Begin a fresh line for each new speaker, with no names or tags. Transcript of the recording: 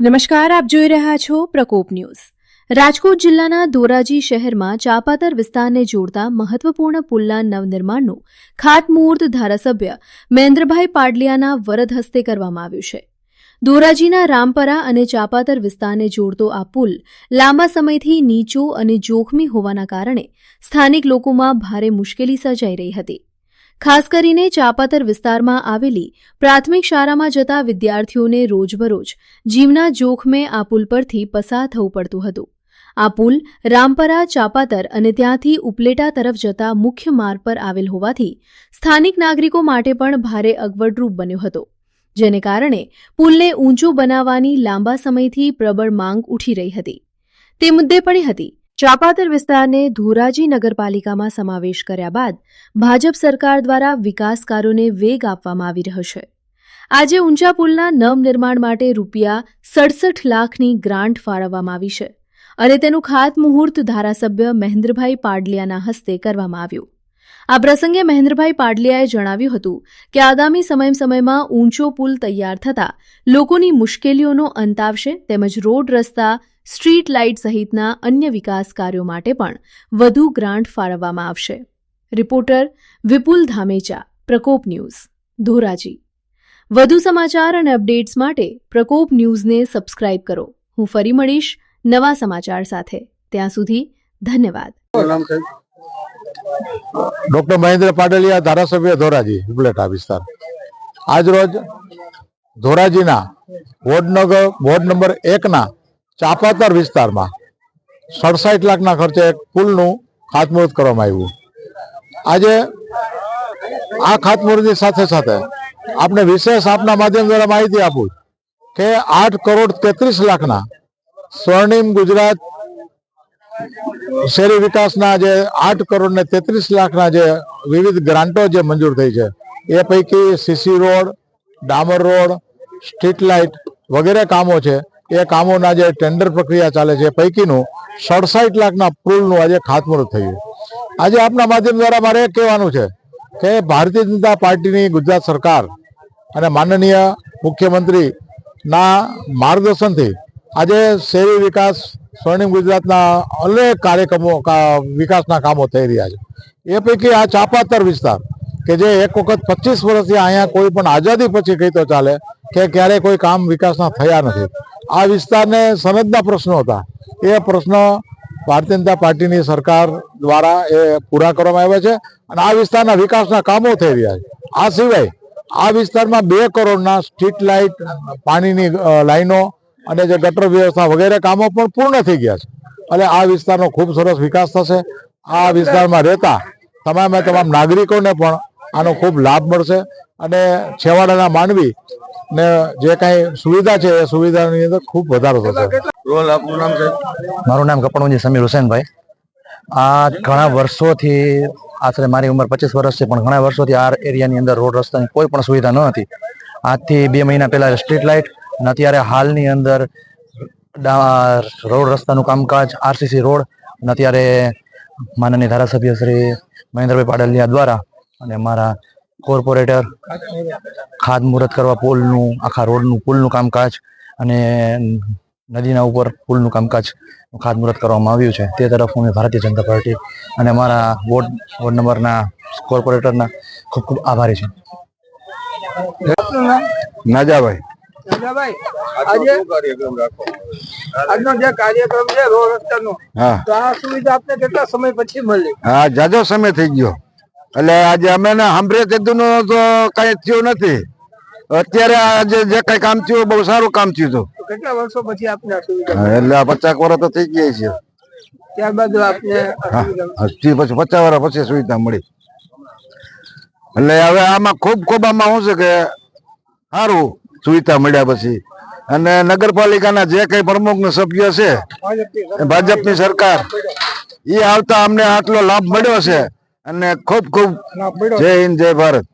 નમસ્કાર, આપ જોઈ રહ્યા છો પ્રકોપ ન્યૂઝ. રાજકોટ જિલ્લાના ધોરાજી શહેરમાં ચાપાતર વિસ્તારને જોડતા મહત્વપૂર્ણ પુલના નવનિર્માણનું ખાતમુહૂર્ત ધારાસભ્ય મહેન્દ્રભાઈ પાડલિયાના વરદ હસ્તે કરવામાં આવ્યું છે. ધોરાજીના રામપરા અને ચાપાતર વિસ્તારને જોડતો આ પુલ લાંબા સમયથી નીચો અને જોખમી હોવાના કારણે સ્થાનિક લોકોમાં ભારે મુશ્કેલી સર્જાઈ રહી હતી. ખાસ કરીને ચાપાતર વિસ્તારમાં આવેલી પ્રાથમિક શાળામાં જતા વિદ્યાર્થીઓને રોજબરોજ જીવના જોખમે આ પુલ પરથી પસાર થવું પડતું હતું. આ પુલ રામપરા, ચાપાતર અને ત્યાંથી ઉપલેટા તરફ જતા મુખ્ય માર્ગ પર આવેલ હોવાથી સ્થાનિક નાગરિકો માટે પણ ભારે અગવડરૂપ બન્યો હતો, જેને કારણે પુલને ઊંચો બનાવવાની લાંબા સમયથી પ્રબળ માંગ ઉઠી રહી હતી. તે મુદ્દે પણ હતી ચાપાતર વિસ્તારને ધોરાજી નગરપાલિકામાં સમાવેશ કર્યા બાદ ભાજપ સરકાર દ્વારા વિકાસકારોને વેગ આપવામાં આવી રહ્યો છે. આજે ઊંચા પુલના નવનિર્માણ માટે રૂપિયા સડસઠ લાખની ગ્રાન્ટ ફાળવવામાં આવી છે અને તેનું ખાતમુહૂર્ત ધારાસભ્ય મહેન્દ્રભાઈ પાડલિયાના હસ્તે કરવામાં આવ્યું. આ પ્રસંગે મહેન્દ્રભાઈ પાડલિયાએ જણાવ્યું હતું કે આગામી સમય સમયમાં ઊંચો પુલ તૈયાર થતાં લોકોની મુશ્કેલીઓનો અંત આવશે તેમજ રોડ રસ્તા, સ્ટ્રીટ લાઇટ સહિતના અન્ય વિકાસ કાર્યો માટે પણ વધુ ગ્રાન્ટ ફાળવવામાં આવશે. Reporter Vipul Dhamecha, Prakop news, Dhoraji. વધુ સમાચાર અને અપડેટ્સ માટે પ્રકોપ ન્યૂઝને સબસ્ક્રાઇબ કરો. હું ફરી મળીશ નવા સમાચાર સાથે. ત્યાં સુધી ધન્યવાદ.
ડોક્ટર મહેન્દ્ર પાટલિયા ધારાસભ્ય ધોરાજી, ઉપલેટા વિસ્તાર. આજ રોજ ધોરાજીના વોર્ડનગર વોર્ડ નંબર એકના ચાપાતર વિસ્તારમાં સડસાઠ લાખના ખર્ચે પુલનું ખાતમુહૂર્ત કરવામાં આવ્યું. આજે આ ખાતમુહૂર્તની સાથે સાથે આપણે વિશેષ આપના માધ્યમ દ્વારા માહિતી આપું કે આઠ કરોડ તેત્રીસ લાખના સ્વર્ણિમ ગુજરાત શહેરી વિકાસના જે આઠ કરોડ ને તેત્રીસ લાખના જે વિવિધ ગ્રાન્ટો જે મંજૂર થઈ છે, એ પૈકી સીસી રોડ, ડામર રોડ, સ્ટ્રીટ લાઇટ વગેરે કામો છે. એ કામોના જે ટેન્ડર પ્રક્રિયા ચાલે છે પૈકીનું સડસાઠ લાખના પુલનું આજે ખાતમુહૂર્ત થયું આજે આપના માધ્યમ દ્વારા મારે કહેવાનું છે કે ભારતીય જનતા પાર્ટીની ગુજરાત સરકાર અને માનનીય મુખ્યમંત્રીના માર્ગદર્શનથી આજે શહેરી વિકાસ, સ્વર્ણિમ ગુજરાતના અનેક કાર્યક્રમો વિકાસના કામો થઈ રહ્યા છે. એ પૈકી આ ચાપાતર વિસ્તાર, કે જે એક વખત પચીસ વર્ષથી અહીંયા કોઈ પણ આઝાદી પછી કહી તો ચાલે, કે ક્યારે કોઈ કામ વિકાસના થયા નથી. આ વિસ્તારને સનદના પ્રશ્નો હતા. એ પ્રશ્નો ભારતીય જનતા પાર્ટીની સરકાર દ્વારા એ પૂરા કરવામાં આવ્યા છે અને આ વિસ્તારના વિકાસના કામો થઈ રહ્યા છે. આ સિવાય આ વિસ્તારમાં બે કરોડના સ્ટ્રીટ લાઇટ, પાણીની લાઈનો અને જે ગટર વ્યવસ્થા વગેરે કામો પણ પૂર્ણ થઈ ગયા છે. એટલે આ વિસ્તારનો ખૂબ સરસ વિકાસ થશે. આ વિસ્તારમાં રહેતા તમામે તમામ નાગરિકોને પણ આનો ખૂબ લાભ મળશે. અને છેવાડાના માનવી ને જે કાંઈ સુવિધા છે એ સુવિધાની અંદર ખૂબ વધારો થશે.
રોલ આપનું નામ છે?
મારું નામ કપણવંજી સમીર હુસેનભાઈ. આ ઘણા વર્ષોથી આશરે મારી ઉંમર પચીસ વર્ષ છે પણ ઘણા વર્ષોથી આ એરિયાની અંદર રોડ રસ્તાની કોઈ પણ સુવિધા ન હતી. આજથી બે મહિના પહેલા સ્ટ્રીટ લાઇટ અને અત્યારે હાલની અંદર રોડ રસ્તાનું કામકાજ આરસીસી રોડ અને અત્યારે માનનીય ધારાસભ્ય શ્રી મહેન્દ્રભાઈ પાડલિયા દ્વારા અને મારા કોર્પોરેટર ખાદ મુહૂર્ત કરવા પુલનું, આખા રોડનું પુલનું કામકાજ અને નદીના ઉપર પુલનું કામકાજ ખાદ મુહૂર્ત કરવામાં આવ્યું છે. તે તરફ હું ભારતીય જનતા પાર્ટી અને મારા વોર્ડ વોર્ડ નંબરના કોર્પોરેટરના ખૂબ ખૂબ આભારી છું.
નાજાભાઈ.
આજે આજનો જે કાર્યક્રમ છે રોડ રસ્તાનો તો આ સુવિધા આપને કેટલા સમય પછી મળી?
હા જાજો સમય થઈ ગયો. એટલે આજે અમે ને સાંભળે તેદું તો કઈ થયું નથી. અત્યારે આજે જે કઈ કામ થયું બહુ સારું કામ થયું હતું.
કેટલા વર્ષો પછી આપને
એટલે પચાસ વર્ષ તો થઈ ગયા છે.
ત્યારબાદ આપને
પછી પચાસ વર્ષ પછી સુવિધા મળી. એટલે હવે આમાં ખૂબ ખૂબ આમાં શું છે કે સારું. સુવિધા મળ્યા પછી. અને નગરપાલિકાના જે કઈ પ્રમુખ સભ્ય છે ભાજપની સરકાર એ આવતા અમને આટલો લાભ મળ્યો છે. અને ખૂબ ખૂબ જય હિન્દ જય ભારત.